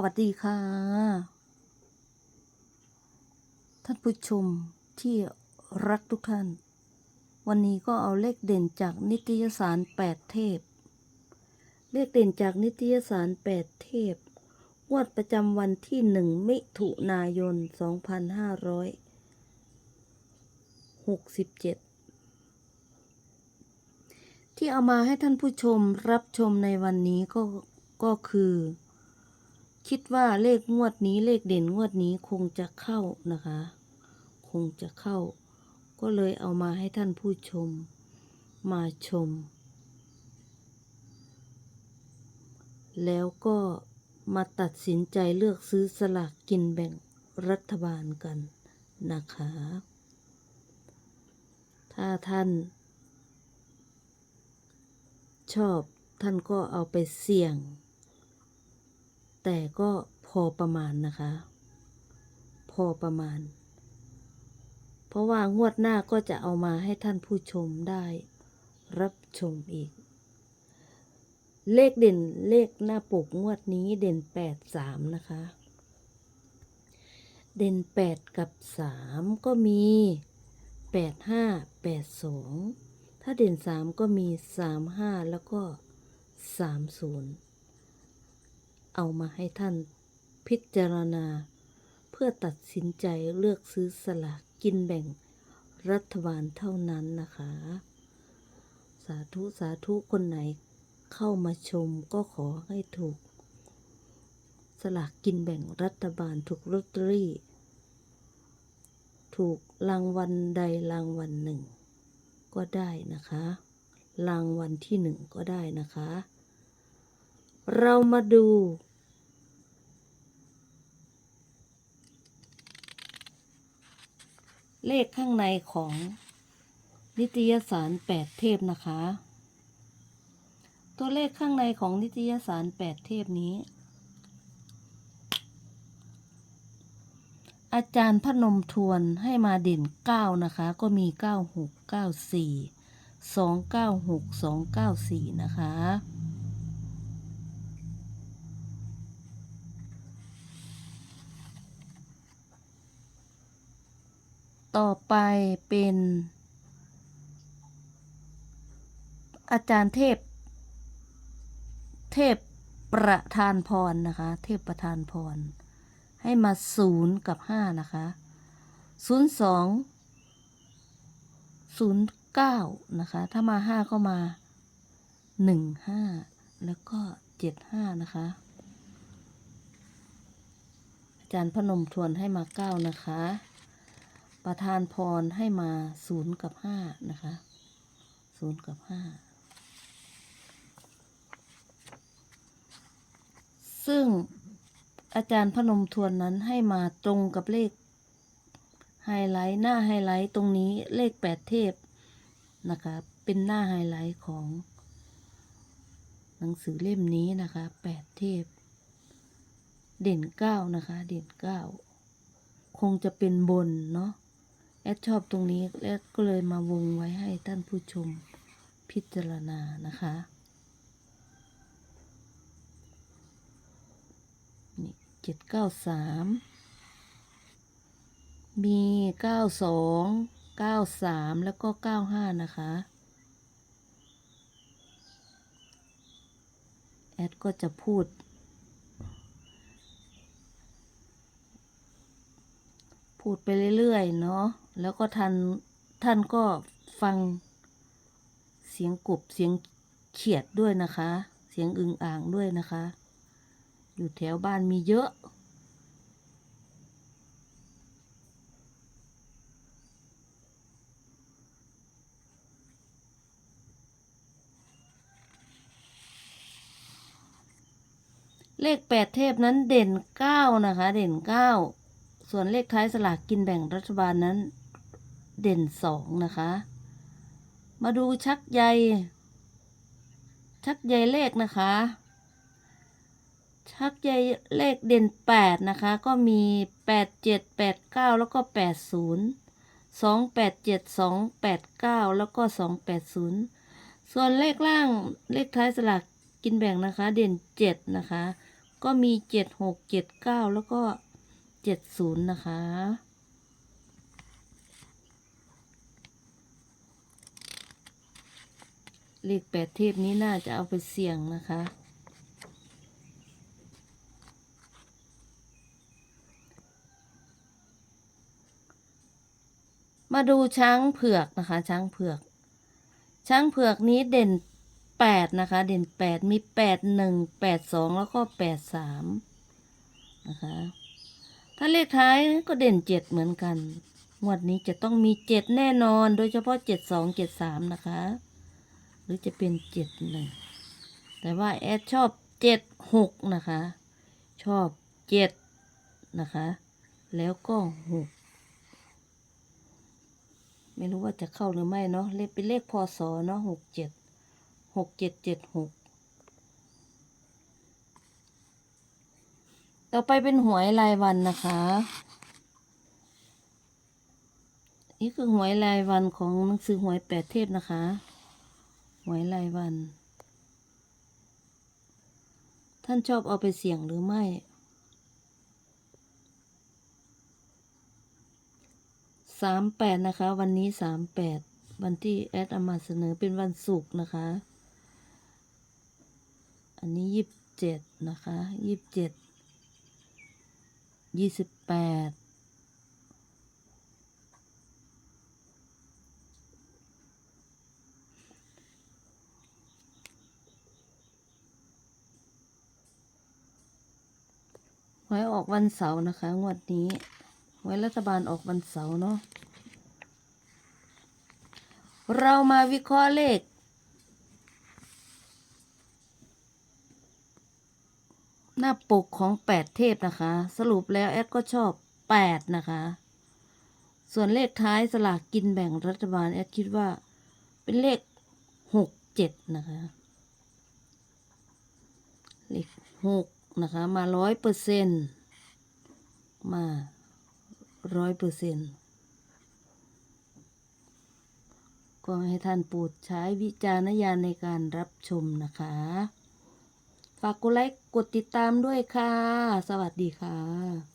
วัสดีค่ะ ท่านผู้ชมที่รักทุกท่าน วันนี้ก็เอาเลขเด่นจากนิตยสารแปดเทพ เลขเด่นจากนิตยสารแปดเทพวดประจำวันที่หนึ่งมิถุนายนสองพันห้าร้อยหกสิบเจ็ดที่เอามาให้ท่านผู้ชมรับชมในวันนี้ก็ก็คือ คิดว่าเลขงวดนี้เลขเด่นงวดนี้คงจะเข้านะคะ คงจะเข้า ก็เลยเอามาให้ท่านผู้ชม มาชม แล้วก็มาตัดสินใจเลือกซื้อสลากกินแบ่งรัฐบาลกันนะคะ ถ้าท่าน ชอบท่านก็เอาไปเสี่ยง แต่ก็พอประมาณนะคะ พอประมาณ เพราะว่างวดหน้าก็จะเอามาให้ท่านผู้ชมได้รับชมอีก เลขเด่นเลขหน้าปกงวดนี้เด่นแปดสามนะคะ เด่นแปดกับสามก็มีแปดห้าแปดสองถ้าเด่นสามก็มีสามห้าแล้วก็สามศูนย์ เอามาให้ท่านพิจารณา เพื่อตัดสินใจเลือกซื้อสลากกินแบ่งรัฐบาลเท่านั้นนะคะ สาธุสาธุคนไหนเข้ามาชมก็ขอให้ถูก สลากกินแบ่งรัฐบาลถูกลอตเตอรี่ ถูกรางวัลใดรางวัลหนึ่ง ก็ได้นะคะ รางวัลที่หนึ่งก็ได้นะคะ เรามาดู เลขข้างในของนิตยสารแปดเทพนะคะ ตัวเลขข้างในของนิตยสารแปดเทพนี้ อาจารย์พนมทวนให้มาเด่นเก้านะคะ ก็มีเก้าหกเก้าสี่สองเก้าหกสองเก้าสี่นะคะ ต่อไปเป็น อาจารย์เทพ เทพประธานพรนะคะ เทพประธานพร ให้มาศูนย์กับห้านะคะศูนย์สองศูนย์เก้านะคะ ถ้ามาห้าก็มาหนึ่งห้าแล้วก็เจ็ดห้านะคะ อาจารย์พนมทวนให้มาเก้านะคะ ประธานพรให้มาศูนย์กับห้านะคะศูนย์กับห้าซึ่งอาจารย์พนมทวนนั้นให้มาตรงกับเลขไฮไลท์หน้าไฮไลท์ตรงนี้เลขแปดเทพนะคะเป็นหน้าไฮไลท์ของหนังสือเล่มนี้นะคะแปดเทพ เด่นเก้านะคะ เด่นเก้าคงจะเป็นบนเนาะ แอดชอบตรงนี้แอดก็เลยมาวงไว้ให้ท่านผู้ชมพิจารณานะคะนี่เจ็ดเก้าสามมีเก้าสองเก้าสามแล้วก็เก้าห้านะคะ แอดก็จะพูด พูดไปเรื่อยๆ เนาะ แล้วก็ท่านท่านก็ฟังเสียงกบเสียงเขียดด้วยนะคะ เสียงอึงอ่างด้วยนะคะ อยู่แถวบ้านมีเยอะ เลขแปดเทพนั้นเด่นเก้านะคะ เด่นเก้า ส่วนเลขท้ายสลากกินแบ่งรัฐบาลนั้น เด่นสองนะคะ มาดูชักใย ชักใยเลขนะคะ ชักใยเลขเด่นแปดนะคะ ก็มีแปดเจ็ดแปดเก้าแล้วก็แปดศูนย์สองแปดเจ็ดสองแปดเก้าแล้วก็สองแปดศูนย์ส่วนเลขล่างเลขท้ายสลากกินแบ่งนะคะ เด่นเจ็ดนะคะ ก็มีเจ็ดหกเจ็ดเก้าแล้วก็ เจ็ดศูนย์นะคะ เลขแปดเทพนี้น่าจะเอาไปเสี่ยงนะคะ มาดูช้างเผือกนะคะ ช้างเผือก ช้างเผือกนี้เด่นแปดนะคะ เด่นแปดมีแปดหนึ่งแปดสองแล้วก็แปดสามนะคะ ถ้าเลขท้ายก็เด่นเจ็ดเหมือนกัน งวดนี้จะต้องมีเจ็ดแน่นอน โดยเฉพาะเจ็ดสองเจ็ดสามนะคะ หรือจะเป็นเจ็ดหนึ่งแต่ว่าแอดชอบเจ็ดหกนะคะ ชอบเจ็ดนะคะ แล้วก็หกไม่รู้ว่าจะเข้าหรือไม่เนาะเลขเป็นเลขพศเนาะหกเจ็ดหกเจ็ดเจ็ดหก ต่อไปเป็นหวยรายวันนะคะ นี่คือหวยรายวันของหนังสือหวยแปดเทพนะคะ หวยรายวัน ท่านชอบเอาไปเสี่ยงหรือไม่ สามแปดนะคะ วันนี้สามแปดวันที่แอดเอามาเสนอเป็นวันศุกร์นะคะ อันนี้ยี่สิบเจ็ดนะคะยี่สิบเจ็ด ยี่สิบแปดหวยออกวันเสาร์นะคะ งวดนี้หวยรัฐบาลออกวันเสาร์เนาะเรามาวิเคราะห์เลข หน้าปกของแปดเทพนะคะ สรุปแล้วแอดก็ชอบแปดนะคะ ส่วนเลขท้ายสลากกินแบ่งรัฐบาลแอดคิดว่า เป็นเลขหกเจ็ดนะคะ เลขหกนะคะมาร้อยเปอร์เซ็นมาร้อยเปอร์เซ็นต์ก็ให้ท่านโปรดใช้วิจารณญาณในการรับชมนะคะ ฝากกดไลค์กดติดตามด้วยค่ะ สวัสดีค่ะ